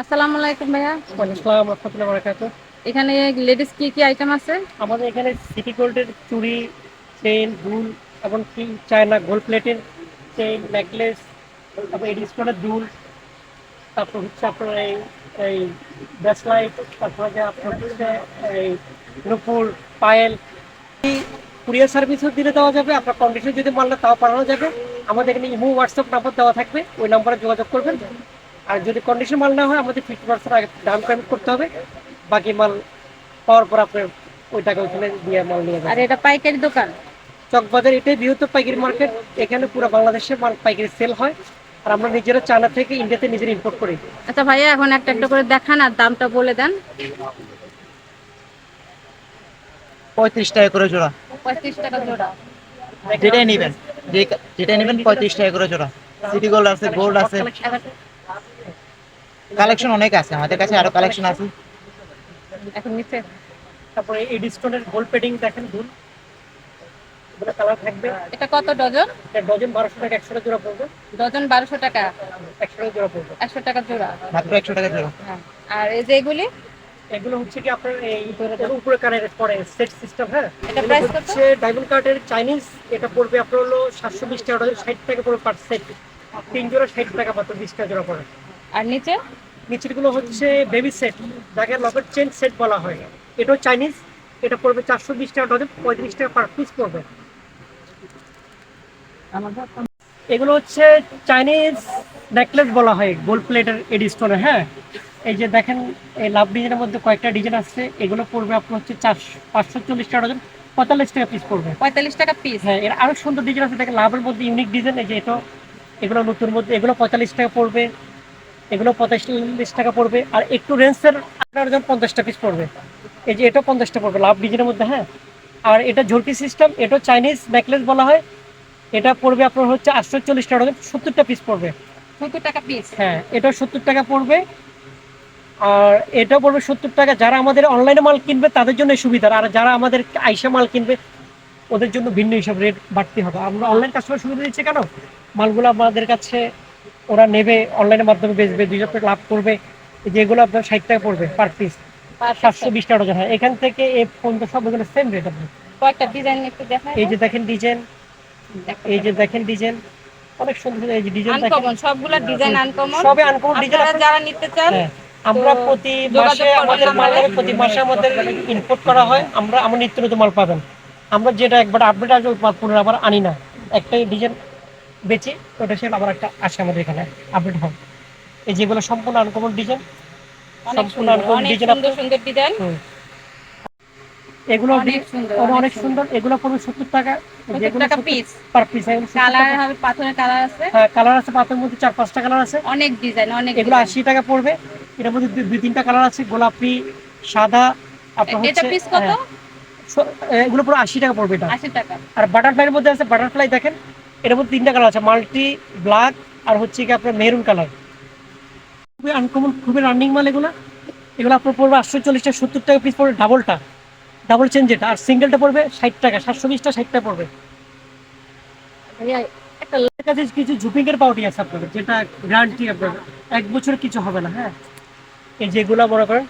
আসসালামু আলাইকুম ভাইয়া। আসসালাম রহমতুল্লাহ বারাকাতুহ। এখানে লেডিস কি কি আইটেম আছে? আমাদের এখানে সিটি গোল্ডের চুড়ি চেইন দুল এবং কি চায়না গোল্ড প্লেটের চেইন নেকলেস তারপর এডিস করার দুল তারপর হচ্ছে আপনার এই এই ব্রেসলাইট তারপর যে আপনার হচ্ছে এই নুপুর পায়েল। কুরিয়ার সার্ভিসও দিলে দেওয়া যাবে আপনার কন্ডিশন যদি মানলে তাও পাঠানো যাবে। আমাদের এখানে ইমো হোয়াটসঅ্যাপ নাম্বার দেওয়া থাকবে ওই নাম্বারে যোগাযোগ করবেন। আর যদি কন্ডিশন মাল না হয় আমাদের ফিফটি পার্সেন্ট আগে ডাউন পেমেন্ট করতে হবে। বাকি মাল পাওয়ার পর আপনার ওই টাকা ওইখানে দিয়ে মাল নিয়ে আর এটা পাইকারি দোকান? চকবাজার এটাই বৃহত্তর পাইকারি মার্কেট এখানে পুরো বাংলাদেশের মাল পাইকারি সেল হয়। আর আমরা নিজেরা চায়না থেকে ইন্ডিয়াতে নিজেরা ইম্পোর্ট করি। আচ্ছা ভাইয়া এখন একটা একটা করে দেখান আর দামটা বলে দেন। পঁয়ত্রিশ টাকা করে জোড়া। পঁয়ত্রিশ টাকা জোড়া। যেটাই নেবেন যেটাই নেবেন পঁয়ত্রিশ টাকা করে জোড়া। সিটি গোল্ড আছে গোল্ড আছে। কালেকশন অনেক আছে আমাদের কাছে আরও কালেকশন আছে। এখন নিচে তারপরে এই ডিসকাউন্টের গোল্ড পেডিং দেখেন দুল এগুলো কালার থাকবে। এটা কত ডজন? এটা ডজন বারোশো টাকা একশো টাকা জোড়া পড়বে। ডজন বারোশো টাকা। একশো টাকা জোড়া পড়বে। একশো টাকা জোড়া। মাত্র একশো টাকা জোড়া। হ্যাঁ। আর এই যে এগুলি? এগুলো হচ্ছে কি আপনার এই উপরে কানের পরে সেট সিস্টেম হ্যাঁ? এটা price কত? হচ্ছে ডায়মন্ড কার্ডের চাইনিজ এটা পড়বে আপনার হলো সাতশো বিশ টাকা ডজন ষাট টাকা পড়বে পার সেট তিন জোড়া ষাট টাকা মাত্র বিশ টাকা জোড়া পড়ে আর নিচে? নিচেরগুলো হচ্ছে বেবি সেট যাকে লকেট চেন সেট বলা হয়। এটাও চাইনিজ এটা পড়বে চারশো বিশ টাকা ডজন পঁয়ত্রিশ টাকা পার পিস পড়বে। এগুলো হচ্ছে চাইনিজ নেকলেস বলা হয় গোল্ড প্লেটের এডি স্টোনে হ্যাঁ? এই যে দেখেন এই লাভ ডিজাইনের মধ্যে কয়েকটা ডিজাইন আছে এগুলো পড়বে আপনার হচ্ছে চারশো পাঁচশো চল্লিশ টাকা ডজন পঁয়তাল্লিশ টাকা পিস পড়বে। পঁয়তাল্লিশ টাকা পিস হ্যাঁ এর আরও সুন্দর ডিজাইন আছে দেখেন লাভের মধ্যে ইউনিক ডিজাইন এই যে এটা এগুলো নতুন মধ্যে এগুলো পঁয়তাল্লিশ টাকা পড়বে। এগুলো পঁয়তাল্লিশ টাকা পড়বে। আর একটু রেঞ্জের আপনার জন পঞ্চাশটা পিস পড়বে। এই যে এটা পঞ্চাশটা পড়বে লাভ ডিজাইনের মধ্যে হ্যাঁ? আর এটা ঝুলকি সিস্টেম এটা চাইনিজ নেকলেস বলা হয়। এটা পড়বে আপনার হচ্ছে আটশো চল্লিশ টাকা সত্তরটা পিস পড়বে। সত্তর টাকা পিস হ্যাঁ এটা সত্তর টাকা পড়বে। আর এটা পড়বে সত্তর টাকা। যারা আমাদের অনলাইনে মাল কিনবে তাদের জন্য সুবিধা। আর যারা আমাদের আইসা মাল কিনবে ওদের জন্য ভিন্ন হিসাব রেট বাড়তে হবে। আমরা অনলাইন কাস্টমার সুবিধা দিচ্ছি কেন? মালগুলো আমাদের কাছে ওরা নেবে অনলাইনের মাধ্যমে বেচবে দুই টাকা লাভ করবে। যেগুলো আপনার ষাট টাকা পড়বে পার পিস সাতশো বিশ টাকা ডজন হয়। এখান থেকে এই পর্যন্ত সব এগুলো সেম রেট কয়েকটা ডিজাইন একটু দেখাই। এই যে দেখেন ডিজাইন এই যে দেখেন ডিজাইন অনেক সুন্দর সুন্দর এই যে ডিজাইন দেখেন। আনকমন সবগুলা ডিজাইন আনকমন সবে আনকমন ডিজাইন যারা নিতে চান হ্যাঁ, আমরা প্রতি মাসে আমাদের মাল প্রতি মাসে আমাদের ইনপুট করা হয়। আমরা আমার নিত্য নতুন মাল পাবেন। আমরা যেটা একবার আপডেট আসবে পুনরায় আবার আনি না। একটাই ডিজাইন বেচে ওটা আবার একটা আসে আমাদের এখানে আপডেট হয়। এই যেগুলো সম্পূর্ণ আনকমন ডিজাইন সম্পূর্ণ সুন্দর uncommon অনেক সুন্দর সুন্দর ডিজাইন এগুলো অনেক সুন্দর, অনেক অনেক সুন্দর। এগুলো পড়বে সত্তর টাকা। টাকা পিস পার পিস কালার হবে পাথরের কালার আছে। হ্যাঁ কালার আছে পাতের মধ্যে চার পাঁচটা কালার আছে। অনেক ডিজাইন অনেক এগুলো। আশি টাকা পড়বে। এটার মধ্যে দুই- তিনটা কালার আছে গোলাপি সাদা আপনার এটা পিস কত? হ্যাঁ, এগুলো পুরো আশি টাকা পড়বে এটা। আশি টাকা। আর বাটারফ্লাইয়ের মধ্যে আছে বাটারফ্লাই দেখেন। এটার মধ্যে তিনটা কালার আছে মাল্টি ব্ল্যাক আর হচ্ছে কি আপনার মেরুন কালার খুবই আনকমন খুবই রানিং মাল এগুলো। এগুলো আপনার পড়বে আটশো চল্লিশ টাকা সত্তর টাকা পিস পড়বে ডাবলটা ডাবল চেঞ্জ যেটা আর সিঙ্গেলটা পড়বে ষাট টাকা সাতশো বিশটা ষাট টাকা পড়বে একটা আছে কিছু ঝুপিংয়ের পাউটি আছে আপনাদের যেটা গ্যারান্টি আপনাদের এক বছর কিছু হবে না হ্যাঁ? এই যেগুলা মনে করেন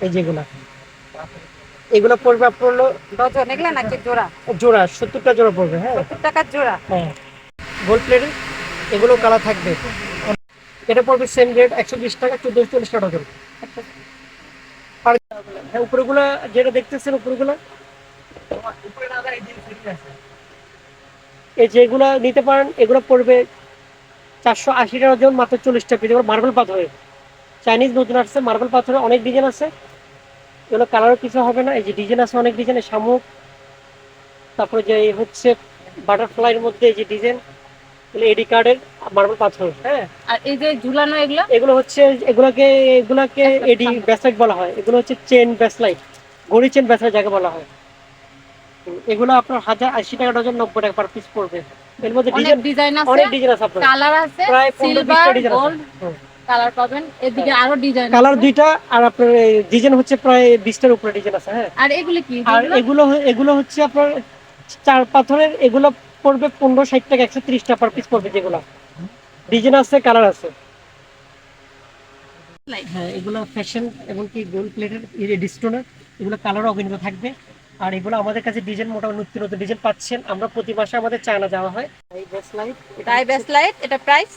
এই যেগুলা। এগুলো পড়বে আপনার হলো ডজন এগুলা নাকি জোড়া? জোড়া সত্তরটা জোড়া পড়বে হ্যাঁ। সত্তর টাকার জোড়া? হ্যাঁ। গোল্ড প্লেটের এগুলো কালার থাকবে। এটা পড়বে সেম রেট একশো বিশ টাকা চোদ্দশো চল্লিশ টাকা ডজন। হ্যাঁ উপরেগুলো যেটা দেখতেছেন উপরেগুলো? এই যেগুলো নিতে পারেন এগুলো পড়বে চারশো আশি টাকা ডজন মাত্র চল্লিশ টাকা। মার্বেল পাথরে চাইনিজ নতুন আসছে মার্বেল পাথরে অনেক ডিজাইন আছে। এগুলো কালারও কিছু হবে না এই যে ডিজাইন আছে অনেক ডিজাইনের শামুক তারপরে যে হচ্ছে বাটারফ্লাইয়ের মধ্যে এই যে ডিজাইন এডি কার্ডের মার্বেল পাথর হ্যাঁ? আর এই যে ঝুলানো এগুলো? এগুলো হচ্ছে এগুলোকে এগুলোকে এডি ব্যাসলাইট বলা হয়। এগুলো হচ্ছে চেন ব্যাসলাইট গড়ি চেন ব্যাসলাইট যাকে বলা হয়। এগুলো আপনার হাজার আশি টাকা ডজন নব্বই টাকা পার পিস পড়বে। এর মধ্যে ডিজাইন অনেক ডিজাইন আছে আপনার। কালার আছে প্রায় পনেরো ডিজাইন গোল্ড আছে। কালার পাবেন। এদিকে আরও ডিজাইন কালার দুইটা আর আপনার ডিজাইন হচ্ছে প্রায় বিশটার উপরে ডিজাইন আছে হ্যাঁ। আর এগুলি কি? আর এগুলো? এগুলো হচ্ছে আপনার চার পাথরের এগুলো পড়বে পনেরো ষাট টাকা একশো ত্রিশ টাকা পার পিস পড়বে যেগুলো। ডিজাইন আছে কালার আছে। হ্যাঁ এগুলো ফ্যাশন এবং কি গোল্ড প্লেটের ডিস্টোনার এগুলো কালার অগণিত থাকবে। আর এগুলো আমাদের কাছে ডিজাইন মোটামুটি নতুন নতুন ডিজাইন পাচ্ছেন। আমরা প্রতি মাসে আমাদের চায়না যাওয়া হয়। এই তাই বেস্ট লাইট এটা প্রাইস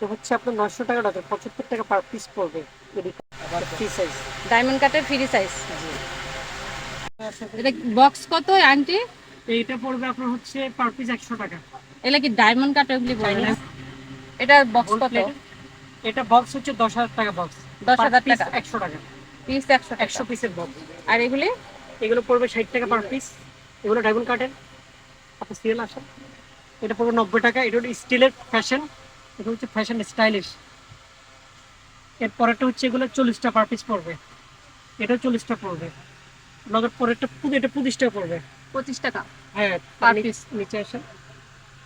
এটা হচ্ছে আপনার নশো টাকা ডজন পঁচাত্তর টাকা পার পিস পড়বে ফ্রি সাইজ ডায়মন্ড কাটের ফ্রি সাইজ এটা বক্স কত আন্টি এইটা পড়বে আপনার হচ্ছে পার পিস একশো টাকা। এগুলা কি ডায়মন্ড কাট ওগুলি বলে না? এটা বক্স কত? এটা বক্স হচ্ছে দশ হাজার টাকা বক্স 10,000 টাকা। একশো টাকা। পিস একশো একশো পিসের বক্স আর এগুলি? এগুলো পড়বে ষাট টাকা পার পিস এগুলো ডায়মন্ড কাটের আপনি সিরিয়াল আসেন এটা পড়বে নব্বই টাকা। এটা স্টিলের ফ্যাশন এটা হচ্ছে ফ্যাশন স্টাইলিশ এর পরেরটা হচ্ছে এগুলো চল্লিশটা পার পিস পড়বে। এটা চল্লিশটা পড়বে। নগদ পরেরটা পুরো এটা পঁচিশ টাকা পড়বে। পঁচিশ টাকা হ্যাঁ পার পিস নিচে আসেন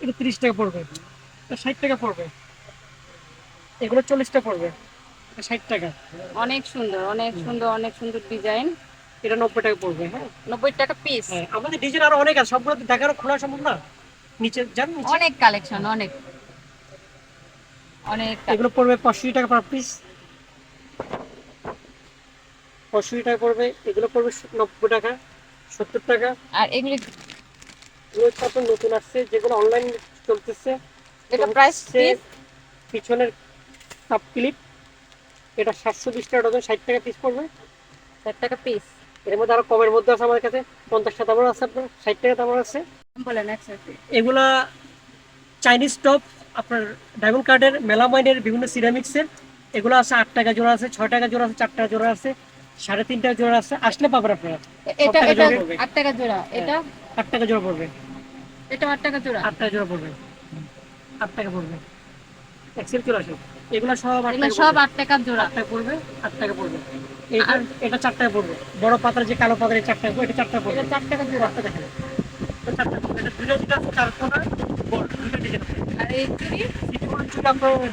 এটা তিরিশ টাকা পড়বে। এটা ষাট টাকা পড়বে। এগুলো চল্লিশটা পড়বে। এটা ষাট টাকা। অনেক সুন্দর অনেক সুন্দর অনেক সুন্দর ডিজাইন এটা নব্বই টাকা পড়বে হ্যাঁ। নব্বই টাকা পিস হ্যাঁ আমাদের ডিজাইন আরও অনেক আছে। সবগুলো দেখানো খোলা সম্ভব না। নিচে যান অনেক কালেকশন অনেক। অনেক এগুলো পড়বে পাঁচশো টাকা পার পিস পাঁচশো টাকা পড়বে এগুলো পড়বে নব্বই টাকা সত্তর টাকা। আর এগুলি এগুলো নতুন আসছে যেগুলো অনলাইন চলতেছে। এটা প্রাইস পিছনের সাব ক্লিপ এটা সাতশো বিশ টাকা ডজন ষাট টাকা পিস পড়বে। ষাট টাকা পিস এর মধ্যে আরও কমের মধ্যে আছে আমাদের কাছে পঞ্চাশ টাকা দামের আছে আপনার ষাট টাকা দামের আছে। বলেন এগুলা চাইনিজ টপ আপনার ডায়মন্ড কার্ডের মেলামাইনের বিভিন্ন সিরামিক্সের এগুলো আছে আট টাকা জোড়া আছে ছয় টাকা জোড়া আছে চার টাকা জোড়া আছে সাড়ে তিন টাকা জোড়া আছে আসলে পাবেন আপনারা। এটা এটা আট টাকা জোড়া এটা? আট টাকা জোড়া পড়বে। এটা আট টাকা জোড়া? আট টাকা জোড়া পড়বে। আট টাকা পড়বে। এক্সেল চলে আসে। এগুলো সব এগুলো সব আট টাকার জোড়া। আট টাকা পড়বে আট টাকা পড়বে। এটা এটা চার টাকা পড়বে। বড় পাতার যে কালো পাতার এই চার টাকা এটা চার টাকা পড়বে। এটা চার টাকা জোড়া। দেখেন।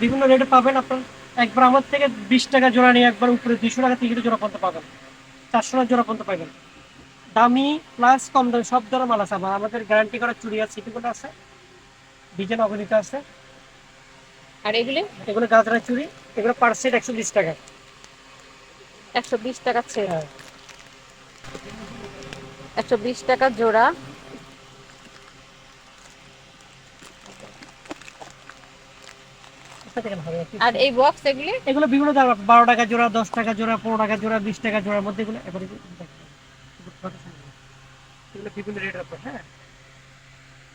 বিভিন্ন রেটে পাবেন আপনার। একবার আমার থেকে বিশ টাকা জোড়া নিয়ে একবার উপরে দুশো টাকা তিনশো জোড়া পর্যন্ত পাবেন। চারশো টাকা জোড়া পর্যন্ত পাবেন। দামি প্লাস কম দামি সব ধরনের মাল আছে। আবার আমাদের গ্যারান্টি করা চুড়ি আছে সিটিগুলো আছে ডিজাইন অগণিত আছে। আর এগুলি? এগুলো গাজরা চুড়ি এগুলো পার সেট একশো বিশ টাকা। একশো বিশ টাকা ছেড়ে হ্যাঁ। একশো বিশ টাকা জোড়া। হবে? আর এই বক্স এগুলি? এগুলো বিভিন্ন দাম বারো টাকা জোড়া দশ টাকা জোড়া পনেরো টাকা জোড়া বিশ টাকা জোড়ার মধ্যে এগুলো এবারে এগুলো বিভিন্ন রেটের উপর হ্যাঁ।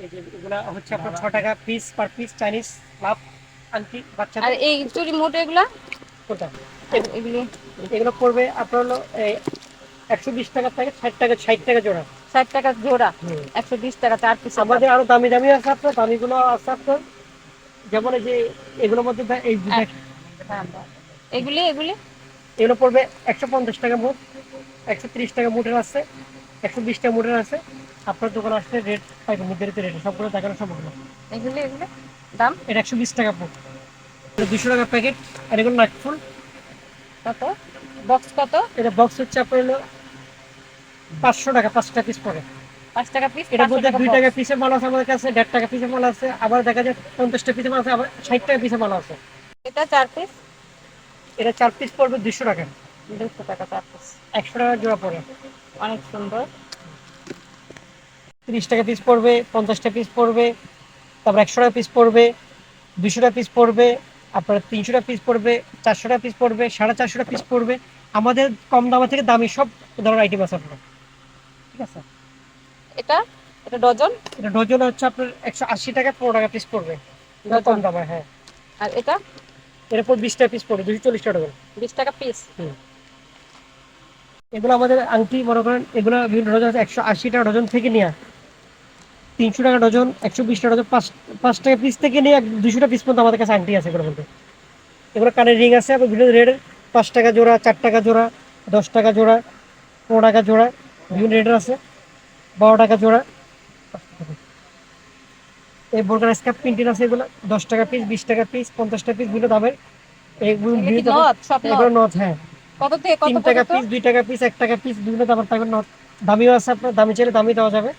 এই যে এগুলো হচ্ছে আপনার ছ টাকা piece per piece Chinese love আংটি আর এই মোট এগুলা? কোনটা? এগুলি। এগুলো পড়বে আপনার হলো একশো বিশ টাকা থেকে ষাট টাকা ষাট টাকা জোড়া। ষাট টাকা জোড়া একশো বিশ টাকা চার পিস আমাদের আরও দামি দামি আছে আপনার দামিগুলো আছে আপনার যেমন এই যে এগুলোর মধ্যে এই হ্যাঁ। এগুলি এগুলি? এগুলো পড়বে একশো পঞ্চাশ টাকা মুঠ একশো তিরিশ টাকা মুঠের আছে একশো বিশ টাকা মুঠের আছে। আপনার দোকানে আসলে রেট পাইবেন নির্ধারিত রেট সবগুলো দেখানো সম্ভব না। এগুলি এগুলি? দাম? এটা একশো বিশ টাকা ফুট দুশো টাকা প্যাকেট আর এগুলো নাকফুল কত? বক্স কত? এটা বক্স হচ্ছে আপনার হলো পাঁচশো টাকা পাঁচটা পিস পড়ে। পাঁচ টাকা পিস এটার মধ্যে দুই টাকা পিসের মাল আছে আমাদের কাছে দেড় টাকা পিসের মাল আছে আবার দেখা যায় পঞ্চাশটা পিসের মাল আছে আবার ষাট টাকা পিসের মাল আছে। এটা চার পিস এটা চার পিস পড়বে দুশো টাকা। দুশো টাকা চার পিস একশো টাকা জোড়া পড়ে। অনেক সুন্দর। তিরিশ টাকা পিস পড়বে পঞ্চাশটা পিস পড়বে তারপর একশো টাকা পিস পড়বে পিস পড়বে আপনার তিনশো টাকা পিস পড়বে চারশো টাকা পিস পড়বে সাড়ে চারশো টাকা পিস পড়বে। আমাদের কম দামা থেকে দামি সব ধরনের আইটেম আছে আপনার। ঠিক আছে? এটা? এটা ডজন? এটা ডজন হচ্ছে আপনার একশো আশি টাকা পনেরো টাকা পিস পড়বে। কম দামে হ্যাঁ। আর এটা? এরপর বিশ টাকা পিস পড়বে দুশো চল্লিশ টাকা ডজন। বিশ টাকা পিস এগুলো আমাদের আংটি মনে করেন এগুলো বিভিন্ন ডজন আছে একশো আশি টাকা ডজন থেকে নেওয়া তিনশো টাকা ডজন একশো বিশ টাকা ডজন পাঁচ পাঁচ টাকা পিস থেকে নিয়ে দুশো টাকা পিস পর্যন্ত আমাদের কাছে আংটি আছে এগুলো বলতে এগুলো কানের রিং আছে আবার বিভিন্ন রেটের পাঁচ টাকা জোড়া চার টাকা জোড়া দশ টাকা জোড়া পনেরো টাকা জোড়া বিভিন্ন রেটের আছে। বারো টাকা জোড়া। এই বোরকার স্কার্প প্রিন্টের আছে এগুলো। দশ টাকা পিস বিশ টাকা পিস পঞ্চাশ টাকা পিস বিভিন্ন দামের। এগুলি নথ হ্যাঁ। কত থেকে তিন টাকা পিস দুই টাকা পিস এক টাকা পিস বিভিন্ন দামের পাবেন নথ দামিও আছে আপনার দামি চাইলে দামি দেওয়া যাবে।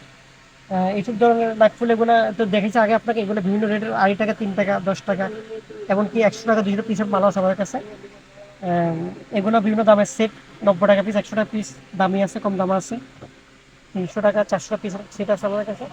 এইসব ধরনের নাকফুল এগুলো তো দেখেছি আগে আপনাকে এগুলো বিভিন্ন রেটের আড়াই টাকা তিন টাকা দশ টাকা এমনকি একশো টাকা দুশো পিসের মাল আছে আমাদের কাছে। এগুলো বিভিন্ন দামের সেট নব্বই টাকা পিস একশো টাকা পিস দামি আছে কম দাম আছে। তিনশো টাকা চারশো পিস সেটা আছে আমাদের কাছে।